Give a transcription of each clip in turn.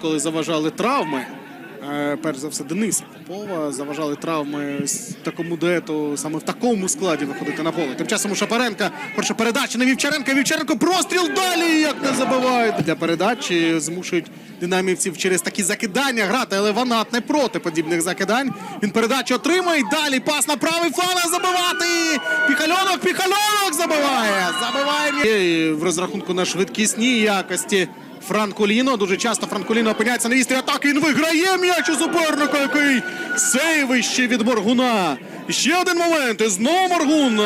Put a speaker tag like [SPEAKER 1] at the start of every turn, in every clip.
[SPEAKER 1] інколи заважали травми. Е, Перш за все, Дениса Попова заважали травми такому дуету, саме в такому складі виходити на поле. Тим часом у Шапаренка, перша передача на Вівчаренка. Вівчаренко простріл далі. Як не забивають для передачі, змушують динамівців через такі закидання грати, але Ванат не проти подібних закидань. Він передачу отримає. Далі пас на правий фланг забивати. Піхальонок, піхальонок забиває. Забиває. В розрахунку на швидкісні якості. Франкуліно. Дуже часто Франкуліно опиняється на вістрі атаки. Він виграє м'яч у суперника, який сейвище від Моргуна. Ще один момент. І знову Моргун.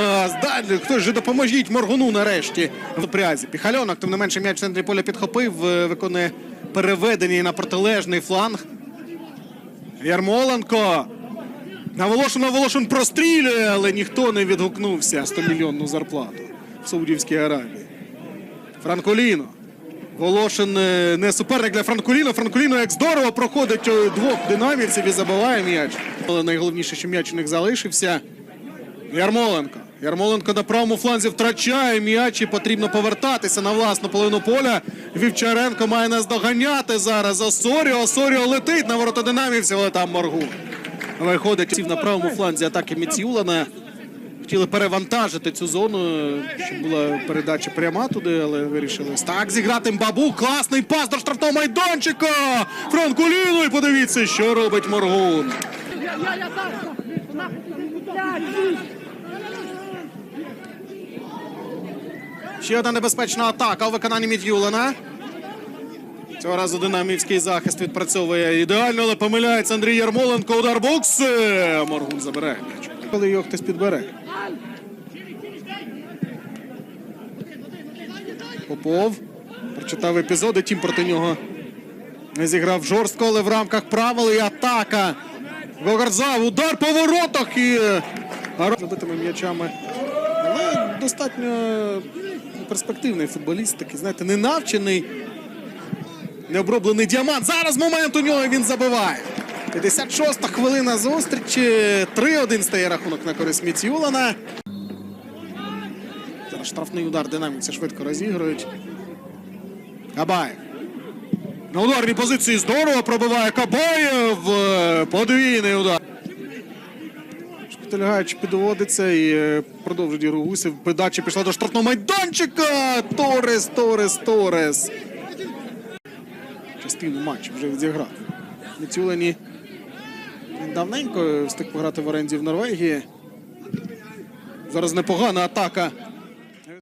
[SPEAKER 1] Далі хтось же допоможіть Моргуну нарешті. В прязі. Піхальонок, тим не менше, м'яч в центрі поля підхопив. е, Виконує переведення на протилежний фланг. Ярмоленко. На Волошин, Волошин прострілює, але ніхто не відгукнувся 100-мільйонну зарплату в Саудівській Аравії. Франколіно. Волошин е, не суперник для Франкуліно. Франкуліно як здорово проходить е, двох динамівців і забиває м'яч. Але найголовніше, що м'яч у них залишився. Ярмоленко. Ярмоленко на правому фланзі втрачає м'яч і потрібно повертатися на власну половину поля. Вівчаренко має наздоганяти зараз Осоріо. Осоріо летить на ворота динамівців, але там Моргун. Виходить на правому фланзі атаки Міціулана. Хотіли перевантажити цю зону, щоб була передача пряма туди, але вирішили так зіграти Мбабу. Класний пас до штрафного майданчика. Франкуліно. І подивіться, що робить Моргун. Ще одна небезпечна атака у виконанні Мід'юлена. Цього разу динамівський захист відпрацьовує ідеально, але помиляється Андрій Ярмоленко. Удар бокс. Моргун забирає м'яч. Коли його хтось підбере. Попов прочитав епізоди. Тім проти нього не зіграв жорстко, але в рамках правил і атака. Гогардзав, удар по воротах і забитими м'ячами. Але достатньо перспективний футболіст, такий, знаєте, не навчений. Необроблений діамант. Зараз момент у нього він забиває. 56-та хвилина зустрічі. 3-1 стає рахунок на користь Міціулана. Зараз штрафний удар динамівці швидко розігрують. Кабаєв. На ударній позиції здорово пробиває Кабаєв. Подвійний удар. Шпитальгач підводиться і е, продовжує ігру Гусів. Передача пішла до штрафного майданчика. Торес, Торес, Торес. Частину матчу вже відіграв. Міцюлені давненько встиг пограти в оренді в Норвегії. Зараз непогана атака